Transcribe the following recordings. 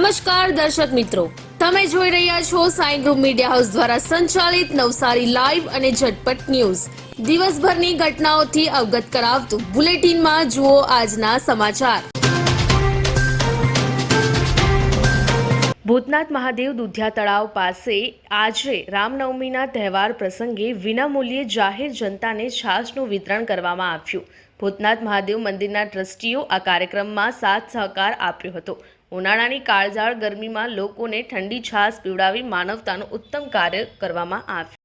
નમસ્કાર દર્શક મિત્રો. તમે જોઈ રહ્યા છો સાઈ ગ્રુપ મીડિયા હાઉસ દ્વારા સંચાલિત નવસારી લાઈવ અને ઝટપટ ન્યૂઝ. દિવસભરની ઘટનાઓથી અવગત કરાવતું બુલેટિનમાં જુઓ આજના સમાચાર. ભૂતનાથ મહાદેવ દુધિયા તળાવ પાસે આજે રામનવમીના તહેવાર પ્રસંગે વિનામૂલ્યે જાહેર જનતાને છાશનું વિતરણ કરવામાં આવ્યું. ભૂતનાથ મહાદેવ મંદિરના ટ્રસ્ટીઓ આ કાર્યક્રમમાં સાથ સહકાર આપ્યો હતો. ઉનાળાની કાળઝાળ ગરમીમાં લોકોને ઠંડી છાશ પીવડાવી માનવતાનું ઉત્તમ કાર્ય કરવામાં આવ્યું.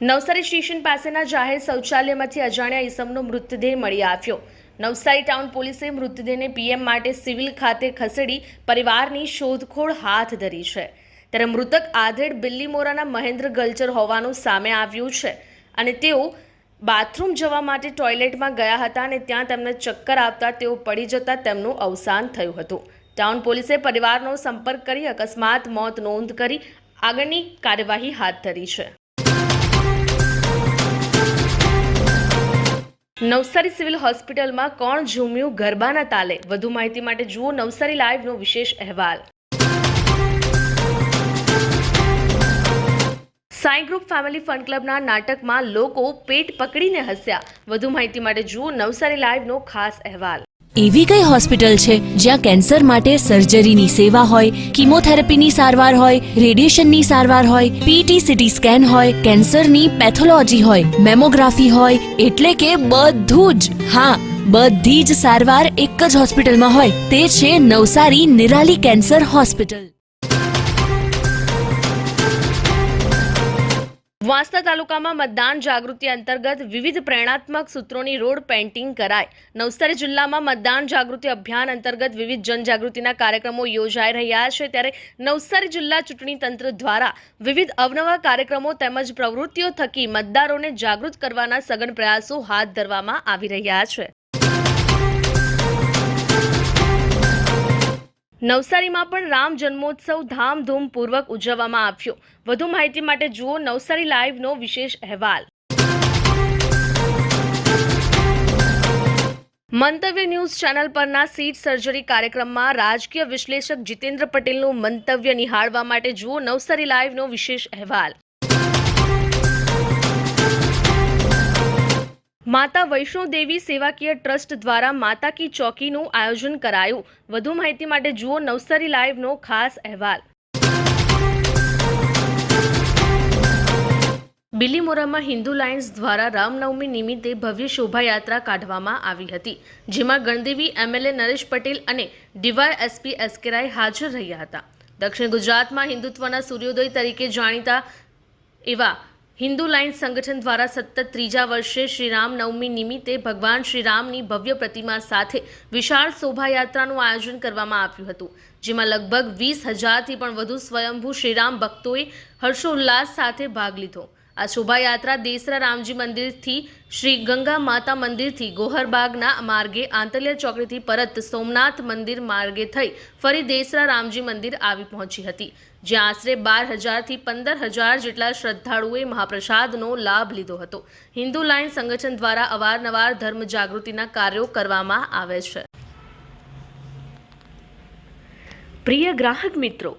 નવસારી સ્ટેશન પાસેના જાહેર શૌચાલયમાંથી અજાણ્યા ઈસમનો મૃતદેહ મળી આવ્યો. નવસારી ટાઉન પોલીસે મૃતદેહને પીએમ માટે સિવિલ ખાતે ખસેડી પરિવારની શોધખોળ હાથ ધરી છે. ત્યારે મૃતક આધેડ બિલ્લીમોરાના મહેન્દ્ર ગલ્ચર હોવાનું સામે આવ્યું છે અને તેઓ બાથરૂમ જવા માટે ટોયલેટમાં ગયા હતા અને ત્યાં તેમને ચક્કર આવતા તેઓ પડી જતા તેમનું અવસાન થયું હતું. ટાઉન પોલીસે પરિવારનો સંપર્ક કરી અકસ્માત, મોત નોંધ કરી આગળની કાર્યવાહી હાથ ધરી છે. નવસારી સિવિલ હોસ્પિટલમાં કોણ ઝૂમ્યું ગરબાના તાલે? વધુ માહિતી માટે જુઓ નવસારી લાઈવનો વિશેષ અહેવાલ. સાઈ ગ્રુપ ફેમિલી ફન ક્લબના નાટકમાં લોકો પેટ પકડીને હસ્યા. વધુ માહિતી માટે જુઓ નવસારી લાઈવનો ખાસ અહેવાલ. એવી કઈ હોસ્પિટલ છે જ્યાં કેન્સર માટે સર્જરીની સેવા હોય, કિમોથેરાપીની સારવાર હોય, રેડિયેશનની સારવાર હોય પીટી સીટી સ્કેન હોય, કેન્સરની પેથોલોજી હોય, મેમોગ્રાફી હોય, એટલે કે બધું જ. હા, બધી જ સારવાર એક જ હોસ્પિટલમાં હોય. તે છે નવસારી નિરાલી કેન્સર હોસ્પિટલ. વાંસદા તાલુકામાં મતદાન જાગૃતિ અંતર્ગત વિવિધ પ્રેરણાત્મક સૂત્રોની રોડ પેઇન્ટિંગ કરાય નવસારી જિલ્લામાં મતદાન જાગૃતિ અભિયાન અંતર્ગત વિવિધ જનજાગૃતિના કાર્યક્રમો યોજાઈ રહ્યા છે. ત્યારે નવસારી જિલ્લા ચૂંટણી તંત્ર દ્વારા વિવિધ અવનવા કાર્યક્રમો તેમજ પ્રવૃત્તિઓ થકી મતદારોને જાગૃત કરવાના સઘન પ્રયાસો હાથ ધરવામાં આવી રહ્યા છે. નવસારીમાં પણ રામ જન્મોત્સવ ધામધૂમપૂર્વક ઉજવવામાં આવ્યો. વધુ માહિતી માટે જુઓ નવસારી લાઈવનો વિશેષ અહેવાલ. મંતવ્ય ન્યૂઝ ચેનલ પરના સીટ સર્જરી કાર્યક્રમમાં રાજકીય વિશ્લેષક જીતેન્દ્ર પટેલનું મંતવ્ય નિહાળવા માટે જુઓ નવસારી લાઈવનો વિશેષ અહેવાલ. માતા વૈષ્ણોદેવી સેવાકીય ટ્રસ્ટ દ્વારા માતા કી ચોકીનું આયોજન કરાયું. વધુ માહિતી માટે જુઓ નવસારી લાઈવનો ખાસ અહેવાલ. બિલીમોરામાં હિન્દુ લાયન્સ દ્વારા રામનવમી નિમિત્તે ભવ્ય શોભાયાત્રા કાઢવામાં આવી હતી, જેમાં ગણદેવી એમએલએ નરેશ પટેલ અને ડીવાય એસપી એસકે રાય હાજર રહ્યા હતા. દક્ષિણ ગુજરાતમાં હિન્દુત્વના સૂર્યોદય તરીકે જાણીતા એવા હિન્દુ લાઇન સંગઠન દ્વારા સતત ત્રીજા વર્ષે શ્રીરામ નવમી નિમિત્તે ભગવાન શ્રીરામની ભવ્ય પ્રતિમા સાથે વિશાળ શોભાયાત્રાનું આયોજન કરવામાં આવ્યું હતું, જેમાં લગભગ વીસ હજારથી પણ વધુ સ્વયંભૂ શ્રીરામ ભક્તોએ હર્ષોલ્લાસ સાથે ભાગ લીધો. આ શોભાયાત્રા દેસરા રામજી મંદિરથી શ્રી ગંગા માતા મંદિરથી ગોહરબાગના માર્ગે આંતલિયા ચોકડીથી પરત સોમનાથ મંદિર માર્ગે થઈ ફરી દેસરા રામજી મંદિર આવી પહોંચી હતી, જ્યાં આશરે બાર હજારથી પંદર હજાર જેટલા શ્રદ્ધાળુઓએ મહાપ્રસાદનો લાભ લીધો હતો. હિન્દુ લાઇન સંગઠન દ્વારા અવારનવાર ધર્મ જાગૃતિના કાર્યો કરવામાં આવે છે. પ્રિય ગ્રાહક મિત્રો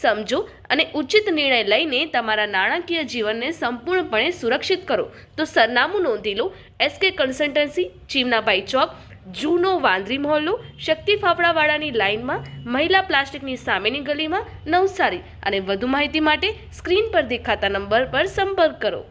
સમજો અને ઉચિત નિર્ણય લઈને તમારા નાણાકીય જીવનને સંપૂર્ણપણે સુરક્ષિત કરો. તો સરનામું નોંધી લો. એસકે કન્સલ્ટન્સી ચીમનાભાઈ ચોક, જૂનો વાંદરી મહોલ્લો, શક્તિ ફાફડાવાળાની લાઇનમાં, મહિલા પ્લાસ્ટિકની સામેની ગલીમાં, નવસારી. અને વધુ માહિતી માટે સ્ક્રીન પર દેખાતા નંબર પર સંપર્ક કરો.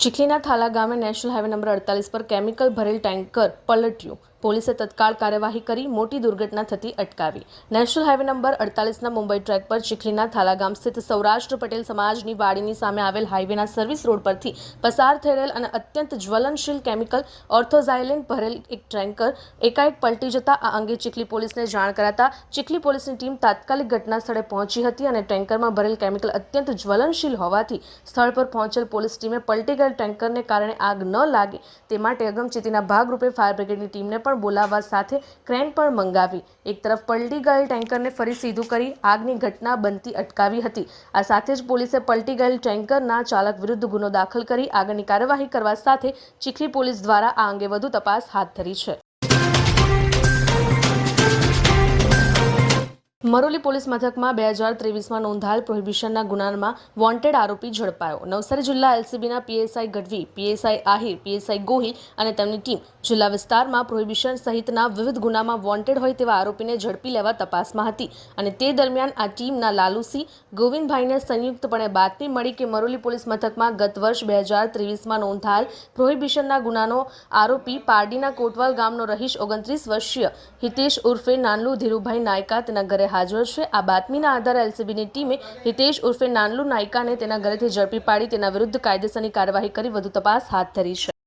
ચીખલીના થાલા ગામે નેશનલ હાઈવે નંબર અડતાલીસ પર કેમિકલ ભરેલ ટેન્કર પલટ્યું. પોલીસે તત્કાળ કાર્યવાહી કરી મોટી દુર્ઘટના થતી અટકાવી. નેશનલ હાઈવે નંબર અડતાલીસના મુંબઈ ટ્રેક પર ચીખલીના થાલા ગામ સ્થિત સૌરાષ્ટ્ર પટેલ સમાજની વાડીની સામે આવેલ હાઈવેના સર્વિસ રોડ પરથી પસાર થઈ રહેલ અને અત્યંત જ્વલનશીલ કેમિકલ ઓર્થોઝાયલિન ભરેલ એક ટેન્કર એકાએક પલટી જતા આ અંગે ચીખલી પોલીસને જાણ કરાતા ચીખલી પોલીસની ટીમ તાત્કાલિક ઘટના સ્થળે પહોંચી હતી અને ટેન્કરમાં ભરેલ કેમિકલ અત્યંત જ્વલનશીલ હોવાથી સ્થળ પર પહોંચેલ પોલીસ ટીમે પલટી ગયેલ ટેન્કરને કારણે આગ ન લાગે તે માટે અગમચેતીના ભાગરૂપે ફાયર બ્રિગેડની ટીમને પણ બોલાવવા સાથે ક્રેન પણ મંગાવી. એક તરફ પલટી ગયેલ ટેન્કરને ફરી સીધું કરી આગની ઘટના બનતી અટકાવી હતી. આ સાથે જ પોલીસે પલટી ગયેલ ટેન્કરના ચાલક વિરુદ્ધ ગુનો દાખલ કરી આગળની કાર્યવાહી કરવા સાથે ચીખલી પોલીસ દ્વારા આ અંગે વધુ તપાસ હાથ ધરી છે. મરોલી પોલીસ મથકમાં બે હજાર ત્રેવીસમાં નોંધાયેલ પ્રોહિબિશનના ગુનામાં વોન્ટેડ આરોપી ઝડપાયો. નવસારી જિલ્લા એલસીબીના PSI Gadhvi, PSI Ahir, PSI Gohil અને તેમની ટીમ જિલ્લા વિસ્તારમાં પ્રોહિબિશન સહિતના વિવિધ ગુનામાં વોન્ટેડ હોય તેવા આરોપીને ઝડપી લેવા તપાસમાં હતી અને તે દરમિયાન આ ટીમના લાલુસિંહ ગોવિંદભાઈને સંયુક્તપણે બાતમી મળી કે મરોલી પોલીસ મથકમાં ગત વર્ષ બે હજાર ત્રેવીસમાં નોંધાયેલ પ્રોહિબિશનના ગુનાનો આરોપી પારડીના કોટવાલ ગામનો રહીશ ઓગણત્રીસ વર્ષીય હિતેશ ઉર્ફે નાનલુ ધીરુભાઈ નાયકા તેના ઘરે હાજર છે. આ બાતમીના આધારે એલસીબીની ટીમે હિતેશ ઉર્ફે નાનલુ નાયકાને તેના ઘરેથી ઝડપી પાડી તેના વિરુદ્ધ કાયદેસરની કાર્યવાહી કરી વધુ તપાસ હાથ ધરી છે.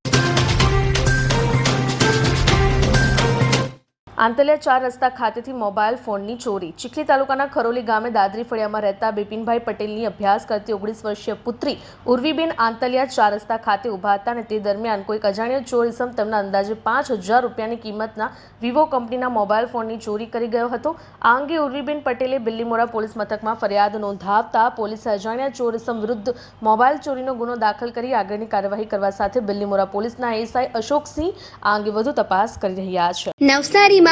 આંતલિયા ચાર રસ્તા ખાતેથી મોબાઈલ ફોનની ચોરી. ચીખલી તાલુકાના ખરોલી ગામે દાદરી ફળિયામાં રહેતા બિપિનભાઈ પટેલની અભ્યાસ કરતી ઓગણીસ વર્ષીય પુત્રી ઉર્વીબેન આંતલિયા ચાર રસ્તા ખાતે ઊભા હતા અને તે દરમિયાન કોઈક અજાણ્યો ચોર ઇસમ તેમના અંદાજે પાંચ રૂપિયાની કિંમતના વિવો કંપનીના મોબાઈલ ફોનની ચોરી કરી ગયો હતો. આ અંગે ઉર્વીબેન પટેલે બિલ્લીમોરા પોલીસ મથકમાં ફરિયાદ નોંધાવતા પોલીસે અજાણ્યા ચોર ઇસમ વિરુદ્ધ મોબાઈલ ચોરીનો ગુનો દાખલ કરી આગળની કાર્યવાહી કરવા સાથે બિલ્લીમોરા પોલીસના એસઆઈ અશોકસિંહ આ અંગે વધુ તપાસ કરી રહ્યા છે. નવસારીમાં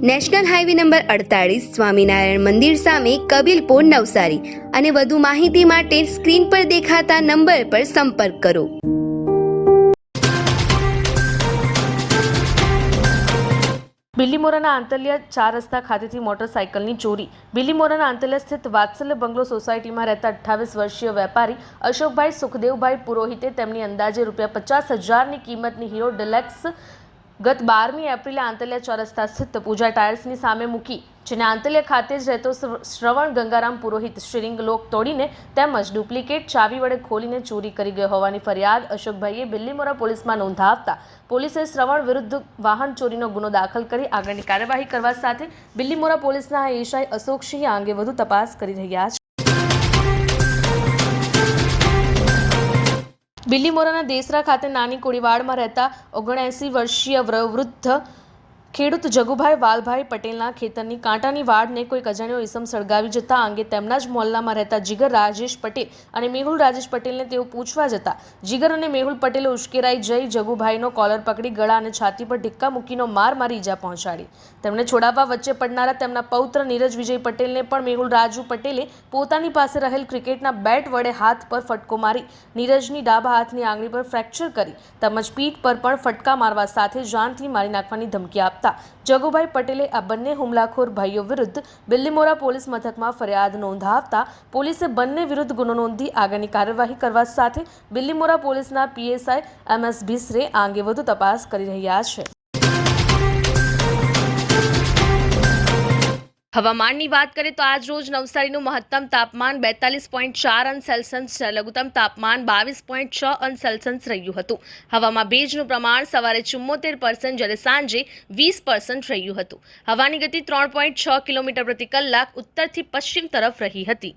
નેશનલ હાઈવે નંબર અડતાળીસ સ્વામિનારાયણ મંદિર સામે કબીલપુર નવસારી અને વધુ માહિતી માટે સ્ક્રીન પર દેખાતા નંબર પર સંપર્ક કરો. બિલ્લીમોરાના આંતલિયા ચાર રસ્તા ખાતેથી મોટરસાયકલની ચોરી. બિલ્લીમોરાના આંતલિયા સ્થિત વાત્સલ્ય બંગલો સોસાયટીમાં રહેતા અઠ્ઠાવીસ વર્ષીય વેપારી અશોકભાઈ સુખદેવભાઈ પુરોહિતે તેમની અંદાજે રૂપિયા પચાસ હજારની કિંમતની હીરો ડિલેક્સ ગત બારમી એપ્રિલે આંતલિયા ચોરસ્તા સ્થિત પૂજા ટાયર્સની સામે મૂકી, જેને આંતલિયા ખાતે જ રહેતો શ્રવણ ગંગારામ પુરોહિત સ્ટીરિંગ લોક તોડીને તેમજ ડુપ્લિકેટ ચાવી વડે ખોલીને ચોરી કરી ગયો હોવાની ફરિયાદ અશોકભાઈએ બિલ્લીમોરા પોલીસમાં નોંધાવતા પોલીસે શ્રવણ વિરુદ્ધ વાહન ચોરીનો ગુનો દાખલ કરી આગળની કાર્યવાહી કરવા સાથે બિલ્લીમોરા પોલીસના એએસઆઈ અશોકસિંહ આ અંગે વધુ તપાસ કરી રહ્યા છે. બિલ્લીમોરાના દેસરા ખાતે નાની કોળીવાડમાં રહેતા ઓગણએંસી વર્ષીય વૃદ્ધ ખેડૂત જગુભાઈ વાલભાઈ પટેલના ખેતરની કાંટાની વાડને કોઈ અજાણ્યો ઇસમ સળગાવી જતા અંગે તેમના જ મોહલ્લામાં રહેતા જીગર રાજેશ પટેલ અને મેહુલ રાજેશ પટેલને તેઓ પૂછવા જતા જીગર અને મેહુલ પટેલે ઉશ્કેરાઈ જઈ જગુભાઈનો કોલર પકડી ગળા અને છાતી પર ઢિક્કા મૂકીનો માર મારી ઈજા પહોંચાડી. તેમને છોડાવવા વચ્ચે પડનારા તેમના પૌત્ર નીરજ વિજય પટેલને પણ મેહુલ રાજુ પટેલે પોતાની પાસે રહેલ ક્રિકેટના બેટ વડે હાથ પર ફટકો મારી, નીરજની ડાબા હાથની આંગળી પર ફ્રેક્ચર કરી, તેમજ પીઠ પર પણ ફટકા મારવા સાથે જાનથી મારી નાખવાની ધમકી આપતા. જગુભાઈ પટેલે આ બંને હુમલાખોર ભાઈઓ વિરુદ્ધ બિલ્લીમોરા પોલીસ મથકમાં ફરિયાદ નોંધાવતા પોલીસે બંને વિરુદ્ધ ગુનો નોંધી આગળની કાર્યવાહી કરવા સાથે બિલ્લીમોરા પોલીસના પીએસઆઈ એમ એસ ભીસરે આ અંગે વધુ તપાસ કરી રહ્યા છે. હવામાનની વાત કરીએ તો આજ રોજ નવસારીનું મહત્તમ તાપમાન બેતાલીસ પોઈન્ટ ચાર અંશ સેલ્સિયસ લઘુત્તમ તાપમાન બાવીસ પોઈન્ટ છ અંશ સેલ્સિયસ રહ્યું હતું. હવામાં ભેજનું પ્રમાણ સવારે ચુમ્મોતેર પર્સન્ટ જ્યારે સાંજે વીસ પર્સન્ટ રહ્યું હતું. હવાની ગતિ ત્રણ પોઈન્ટ છ કિલોમીટર પ્રતિ કલાક, ઉત્તરથી પશ્ચિમ તરફ રહી હતી.